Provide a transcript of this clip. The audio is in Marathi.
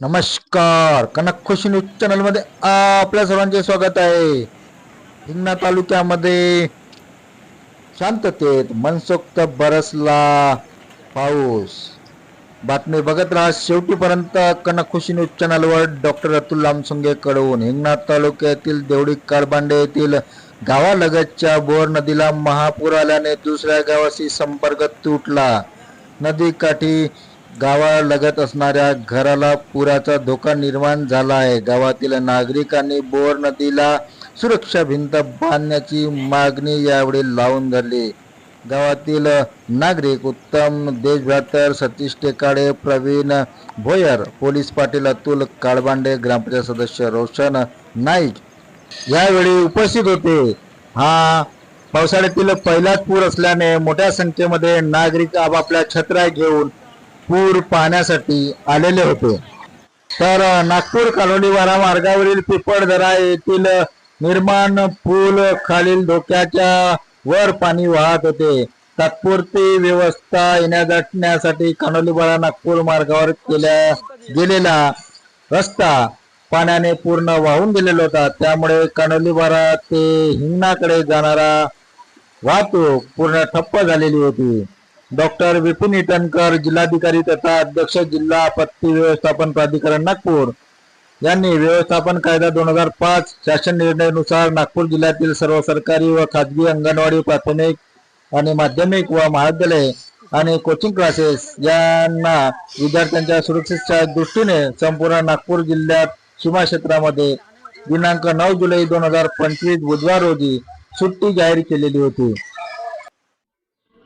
नमस्कार. कनक खुशी न्यूज चॅनलमध्ये आपल्या सर्वांचे स्वागत आहे. हिंगणा तालुक्यामध्ये शांततेत मनसोक्त बरसला पाऊस. बातमी बघत राहा. शेवटीपर्यंत कनक खुशी न्यूज चॅनलवर डॉक्टर अतुल लामसुंगे कडवून हिंगणा तालुक्यातील देवडी काळबांडे येथील गावालगतच्या बोर नदीला महापूर आल्याने दुसऱ्या गावाशी संपर्क तुटला. नदीकाठी गावालगत असणाऱ्या घराला पुराचा धोका निर्माण झाला आहे. गावातील नागरिकांनी बोर नदीला सुरक्षा भिंत बांधण्याची मागणी यावेळी लावून धरली. गावातील नागरिक उत्तम देशभ्रातर सतीश टेकाडे प्रवीण भोयर पोलीस पाटील अतुल काळबांडे ग्रामपंचायत सदस्य रोशन नाईक यावेळी उपस्थित होते. हा पावसाळ्यातील पहिलाच पूर असल्याने मोठ्या संख्येमध्ये नागरिक आपापल्या छत्र्या घेऊन पूर पाहण्यासाठी आलेले होते. तर नागपूर कालोनीवारा मार्गावरील पिपळदरा येथील निर्माण पूल खालील धोक्याच्या वर पाणी वाहत होते. तात्पुरती व्यवस्था येण्या जाण्यासाठी नागपूर मार्गावर केल्या गेलेला रस्ता पाण्याने पूर्ण वाहून गेलेला होता. त्यामुळे कानोलीबारा ते हिंगणाकडे जाणारा वाहतूक पूर्ण ठप्प झालेली होती. डॉक्टर विपिन इटनकर जिल्हाधिकारी तथा अध्यक्ष जिल्हा आपत्ती व्यवस्थापन प्राधिकरण नागपूर यांनी व्यवस्थापन कायदा दोन हजार पाच शासन निर्णयानुसार नागपूर जिल्ह्यातील सर्व सरकारी व खाजगी अंगणवाडी प्राथमिक आणि माध्यमिक व महाविद्यालय आणि कोचिंग क्लासेस यांना विद्यार्थ्यांच्या सुरक्षेच्या दृष्टीने संपूर्ण नागपूर जिल्ह्यात सीमा क्षेत्रामध्ये दिनांक नऊ जुलै दोन हजार पंचवीस बुधवार रोजी सुट्टी जाहीर केलेली होती.